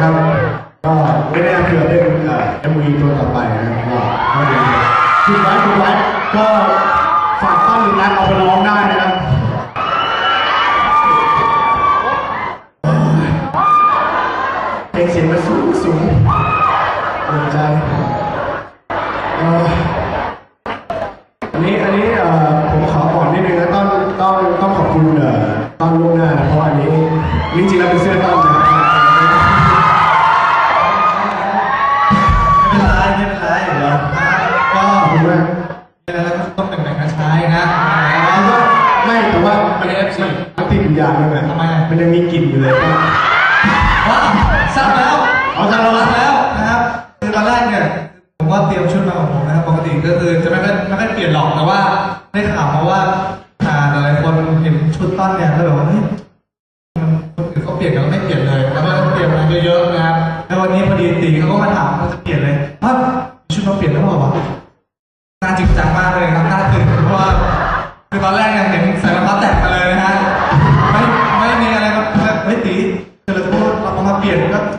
ครับก็ไม่แน่าเกลือได้เป็นเอ็มวีตัวต่อไปนะครับก็เข้าใจคิดไว้คิดไว้ก็ฝากตั้งหรือนัดเอาไปร้องได้นะครับเพลงเสียงมันสูงสูงเหัวใจอันนี้อันนี้ผมขอบอกนิดนึงนะต้องต้องต้องขอบคุณเอ่อ ก็ขอบคุณมากเป็นอะไรก็ต้องเป็นแบ่งกันใช้นะแล้วก็ไม่แต่ว่ามันเอฟซีมันติดอยู่อย่างหนึงอะทำไมอะมันยังมีกลิ่นอยู่เลยว้าวสั่งแล้วเอาสั่งแล้วสั่งแล้วนะครับคือตอนแรกเนี่ยผมก็เตรียมชุดมาของผมนะครับปกติก็คือจะไม่ค่อยไม่ค่อยเปลี่ยนหรอกแต่ว่าได้ข่าวมาว่าอ่าหลายๆคนเห็นชุดต้นเนี่ยก็เลยบอกว่าเฮ้ยมันคนอื่นเขาเปลี่ยนกันแล้วไม่เปลี่ยนเลยแล้วก็เปลี่ยนมาเยอะๆนะครับแล้ววันนี้พอดีตีเขาก็มาถามว่าจะ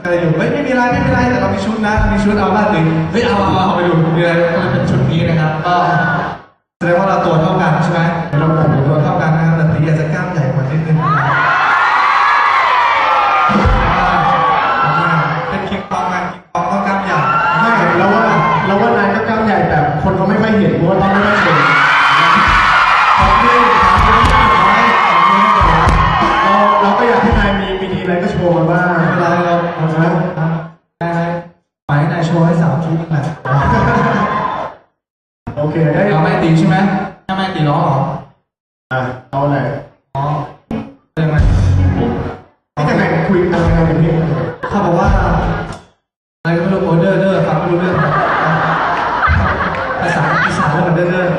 อะไรอยู่เฮ้ยไม่มีอะไรไม่มีอะไรแต่เรามีชุดนะมีชุดเอาบ้านตีเฮ้ยเอาเอาเอาไปดูมีอะไรก็เลยเป็นชุดนี้นะครับก็แสดงว่าเราตัวเท่ากันใช่ไหมเราแบบนี้ตัวก็เท่ากันนะครับแต่ตีอาจจะกล้ามใหญ่กว่านิดนึงนะครับเป็นคิงคองไงคิงคองต้องกล้ามใหญ่ไม่เราว่าเราว่านายก็กล้ามใหญ่แต่คนเขาไม่ค่อยเห็นเพราะว่าต้องไม่ค่อยเห็นขอบคุณขอบคุณที่ให้ไว้ขอบคุณที่ให้ไว้เราเราก็อยากให้นายมีวิธีอะไรก็โชว์มาบ้างไม่เป็ นไรเราเราจะไปให้นายโชว์ให้สาวชุดแหละโอเคได้เราไม่ตีใช่ไหมถ้าไม่ตีร้องเหรออะเอาอะไรอ๋อเป็นไงที่ยังไงคุยกันยังไงกันพี่เขาบอกว่าอะไรก็ไม่รู้โอเดอร์เดอร์ฟังไม่รู้เรื่องภาษาอีสานแล้วมันเดอร์เดอร์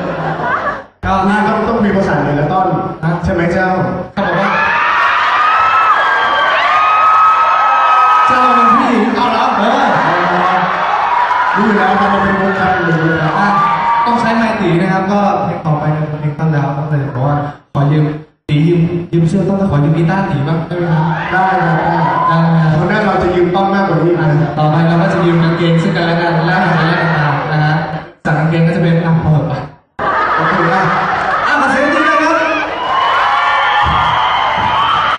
ก็น่าก็ต้องมีภาษาเหนือและต้นใช่ไหมเจ้า อยู่แล้วมันเป็นมุกครับรู้อยู่แล้วอะต้องใช้ไมค์ตีนะครับ ก็เพลงต่อไปเป็นเพลงต้นแล้วต้องเลยบอกว่าขอยืมตียืมยืมเสื้อต้นแล้วขอยืมกีตาร์ตีบ้างได้ไหมครับได้ครับได้ได้ไหมครับเพราะหน้าเราจะยืมต้นมากกว่านี้อะนะต่อไปเราก็จะยืมกางเกงซึ่งกัน